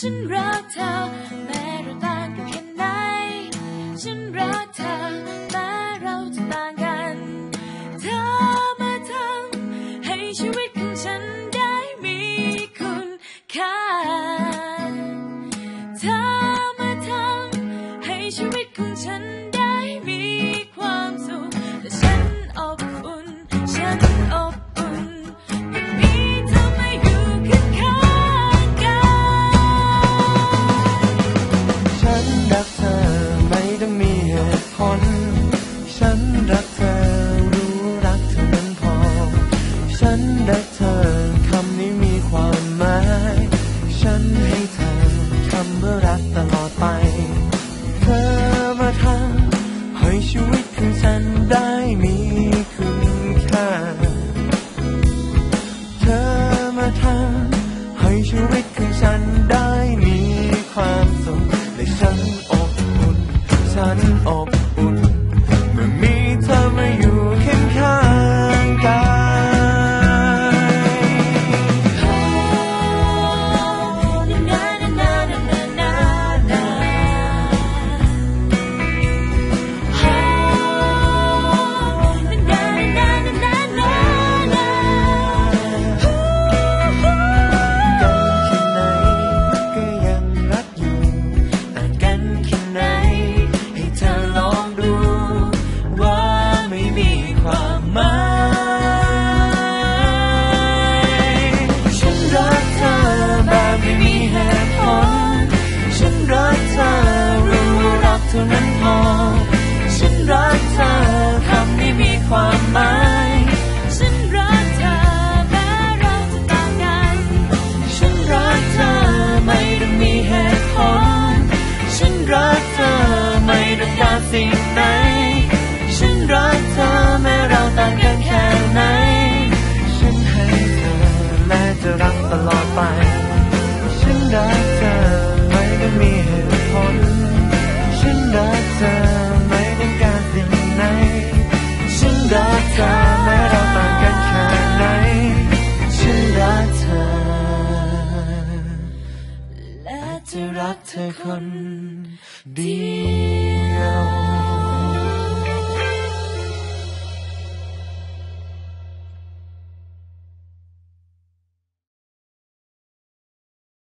ฉันรักเธอแม้เราต่างกันแค่ไหนฉันรักเธอ เหตุผลฉันรักเธอรู้รักเธอนั้นพอ ฉันรักเธอคำนี้มีความหมาย ฉันให้เธอคำว่ารักตลอดไป เธอมาทำให้ชีวิตของฉันได้มีคุณค่า เธอมาทำให้ชีวิตของฉันได้มีความสุขและฉันอบอุ่นฉันอบ สิ่งไหน ฉันรักเธอแม้เราต่างกันแค่ไหน ฉันให้เธอและจะรักตลอดไป ฉันรักเธอไม่ต้องมีเหตุผล ฉันรักเธอไม่ต้องการสิ่งไหน ฉันรักเธอแม้เราต่างกันแค่ไหน ฉันรักเธอและจะรักเธอคนเดี